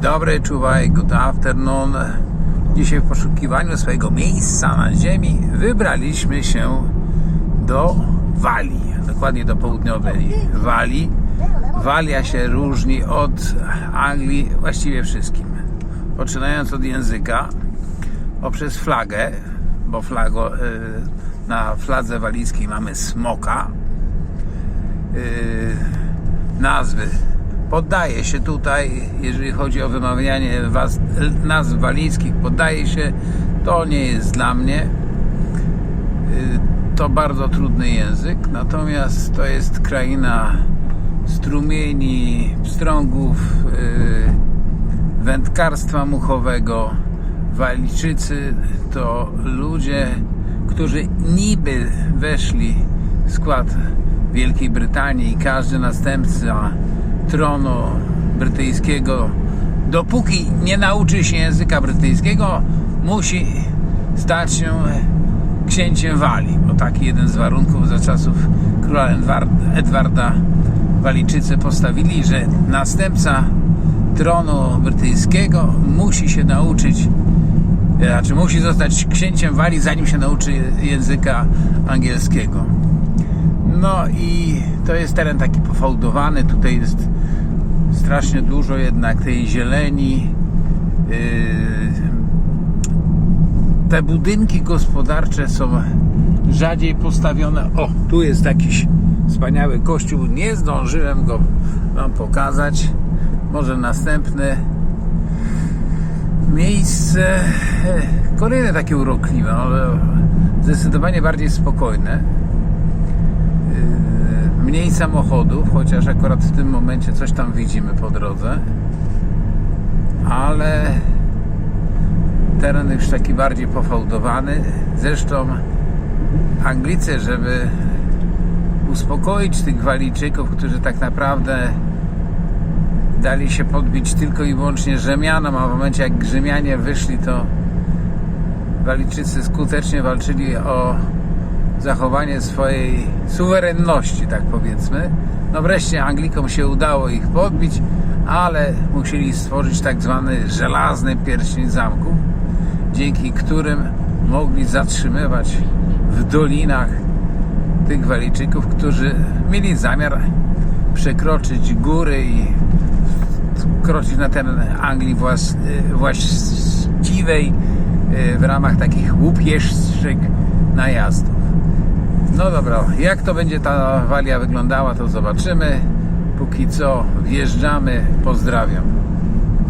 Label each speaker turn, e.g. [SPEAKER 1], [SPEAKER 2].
[SPEAKER 1] dobry, czuwaj, good afternoon. Dzisiaj w poszukiwaniu swojego miejsca na ziemi wybraliśmy się do Walii, dokładnie do południowej Walii. Walia się różni od Anglii właściwie wszystkim. Poczynając od języka, poprzez flagę, bo flago, y, na fladze walijskiej mamy smoka, y, nazwy. Poddaje się tutaj, jeżeli chodzi o wymawianie was, nazw walijskich, poddaje się, to nie jest dla mnie. Y, To bardzo trudny język, natomiast to jest kraina strumieni, pstrągów, y, wędkarstwa muchowego. Walijczycy to ludzie, którzy niby weszli w skład Wielkiej Brytanii i każdy następca tronu brytyjskiego, dopóki nie nauczy się języka brytyjskiego, musi stać się księciem Walii, bo taki jeden z warunków za czasów króla Edward- Edwarda Walijczycy postawili, że następca tronu brytyjskiego musi się nauczyć, znaczy musi zostać księciem Walii, zanim się nauczy języka angielskiego. No i to jest teren taki pofałdowany, tutaj jest strasznie dużo jednak tej zieleni. Yy, te budynki gospodarcze są rzadziej postawione. O, tu jest jakiś wspaniały kościół. Nie zdążyłem go Wam pokazać. Może następne miejsce. Kolejne takie urokliwe, ale zdecydowanie bardziej spokojne. Mniej samochodów, chociaż akurat w tym momencie coś tam widzimy po drodze. Ale teren już taki bardziej pofałdowany. Zresztą Anglicy, żeby uspokoić tych Walijczyków, którzy tak naprawdę dali się podbić tylko i wyłącznie Rzymianom, a w momencie jak Rzymianie wyszli, to Walijczycy skutecznie walczyli o zachowanie swojej suwerenności, tak powiedzmy. No wreszcie Anglikom się udało ich podbić, ale musieli stworzyć tak zwany żelazny pierścień zamków, dzięki którym mogli zatrzymywać w dolinach tych Walijczyków, którzy mieli zamiar przekroczyć góry i kroczyć na teren Anglii włas, właściwej e, w ramach takich łupieżczych najazdów. No dobra, jak to będzie ta walia wyglądała, to zobaczymy. Póki co wjeżdżamy. Pozdrawiam.